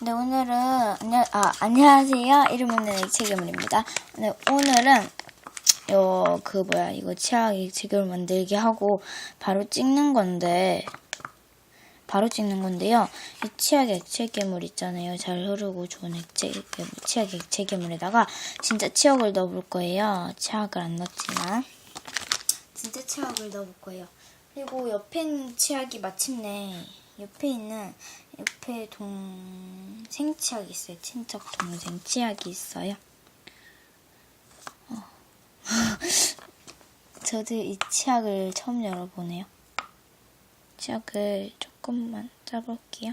네, 오늘은, 안녕, 아, 안녕하세요. 이름 없는 액체괴물입니다. 네, 오늘은, 요, 그, 뭐야, 이거 치약 액체괴물 만들기 하고, 바로 찍는 건데, 바로 찍는 건데요. 이 치약 액체괴물 있잖아요. 잘 흐르고 좋은 액체, 치약 액체괴물에다가, 진짜 치약을 넣어볼 거예요. 치약을 안 넣었지만. 진짜 치약을 넣어볼 거예요. 그리고 옆에 있는 치약이 마침내 옆에 있는 옆에 동생 치약이 있어요. 친척 동생 치약이 있어요. 어. 저도 이 치약을 처음 열어보네요. 치약을 조금만 짜볼게요.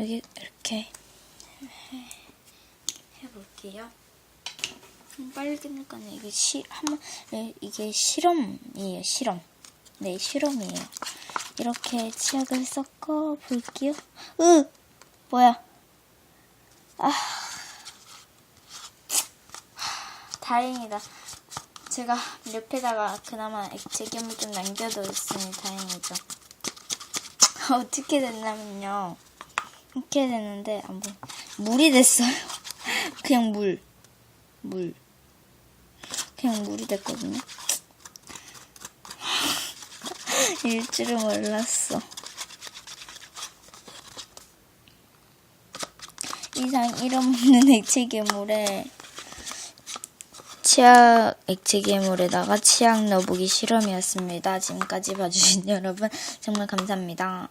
여기 이렇게 해- 해볼게요. 음, 빨리 끝낼 거네. 이게 시, 한, 번- 네, 이게 실험이에요, 실험. 네, 실험이에요. 이렇게 치약을 섞어 볼게요. 으! 뭐야. 아. 다행이다. 제가 옆에다가 그나마 액체 괴물 좀 남겨뒀으니 다행이죠. 어떻게 됐냐면요. 이렇게 됐는데, 안 보, 물이 됐어요. 그냥 물. 물. 그냥 물이 됐거든요. 일 줄은 몰랐어. 이상 이름 없는 액체 괴물에 치약 액체 괴물에다가 치약 넣어보기 실험이었습니다. 지금까지 봐주신 여러분 정말 감사합니다.